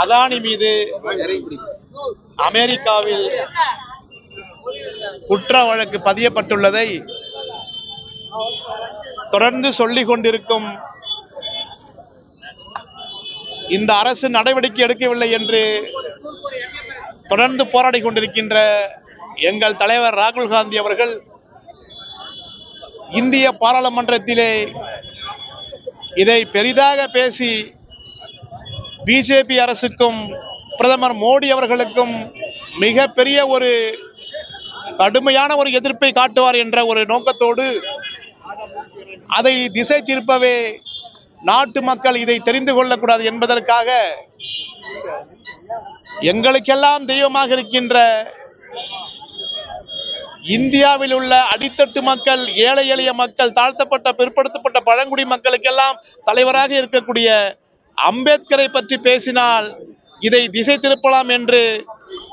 அதானி மீது அமெரிக்காவில் குற்ற வழக்கு பதியப்பட்டுள்ளதை தொடர்ந்து சொல்லிக் கொண்டிருக்கும் இந்த அரசு நடவடிக்கை எடுக்கவில்லை என்று தொடர்ந்து போராடி கொண்டிருக்கின்ற எங்கள் தலைவர் ராகுல் காந்தி அவர்கள் இந்திய பாராளுமன்றத்திலே இதை பெரிதாக பேசி பிஜேபி அரசுக்கும் பிரதமர் மோடி அவர்களுக்கும் மிக பெரிய ஒரு கடுமையான ஒரு எதிர்ப்பை காட்டுவார் என்ற ஒரு நோக்கத்தோடு அதை திசை திருப்பவே நாட்டு மக்கள் இதை தெரிந்து கொள்ளக்கூடாது என்பதற்காக எங்களுக்கெல்லாம் தெய்வமாக இருக்கின்ற இந்தியாவில் உள்ள அடித்தட்டு மக்கள் ஏழை எளிய மக்கள் தாழ்த்தப்பட்ட பிற்படுத்தப்பட்ட பழங்குடி மக்களுக்கெல்லாம் தலைவராக இருக்கக்கூடிய அம்பேத்கரை பற்றி பேசினால் இதை திசை திருப்பலாம் என்று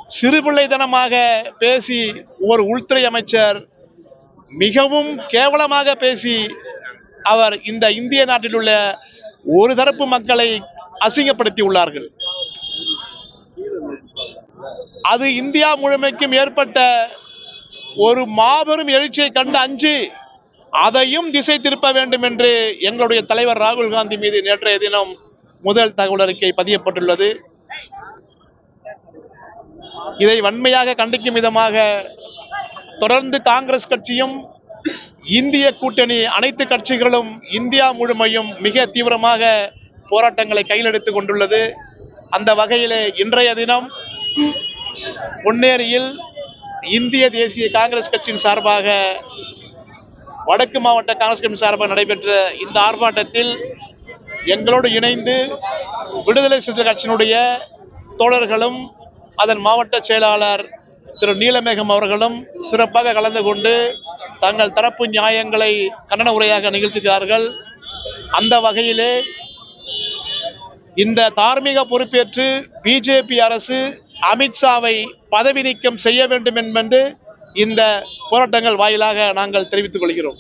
சிறுபிள்ளைதனமாக பேசி ஒரு உள்துறை அமைச்சர் மிகவும் கேவலமாக பேசி அவர் இந்த இந்திய நாட்டில் உள்ள ஒரு தரப்பு மக்களை அசிங்கப்படுத்தி உள்ளார்கள். அது இந்தியா முழுமைக்கும் ஏற்பட்ட ஒரு மாபெரும் எழுச்சியை கண்டு அஞ்சு அதையும் திசை திருப்ப வேண்டும் என்று எங்களுடைய தலைவர் ராகுல் காந்தி மீது நேற்றைய தினம் முதல் தகவல் அறிக்கை பதியப்பட்டுள்ளது. இதை வன்மையாக கண்டிக்கும் விதமாக தொடர்ந்து காங்கிரஸ் கட்சியும் இந்திய கூட்டணி அனைத்து கட்சிகளும் இந்தியா முழுமையும் மிக தீவிரமாக போராட்டங்களை கையில் எடுத்துக் கொண்டுள்ளது. அந்த வகையிலே இன்றைய தினம் பொன்னேரியில் இந்திய தேசிய காங்கிரஸ் கட்சியின் சார்பாக வடக்கு மாவட்ட காங்கிரஸ் கட்சி சார்பாக நடைபெற்ற இந்த ஆர்ப்பாட்டத்தில் எங்களோடு இணைந்து விடுதலை சிறுத்தை கட்சியினுடைய தோழர்களும் அதன் மாவட்ட செயலாளர் திரு நீலமேகம் அவர்களும் சிறப்பாக கலந்து கொண்டு தங்கள் தரப்பு நியாயங்களை கண்டன உரையாக நிகழ்த்துகிறார்கள். அந்த வகையிலே இந்த தார்மீக பொறுப்பேற்று பிஜேபி அரசு அமித்ஷாவை பதவி நீக்கம் செய்ய வேண்டும் என்பது இந்த போராட்டங்கள் வாயிலாக நாங்கள் தெரிவித்துக் கொள்கிறோம்.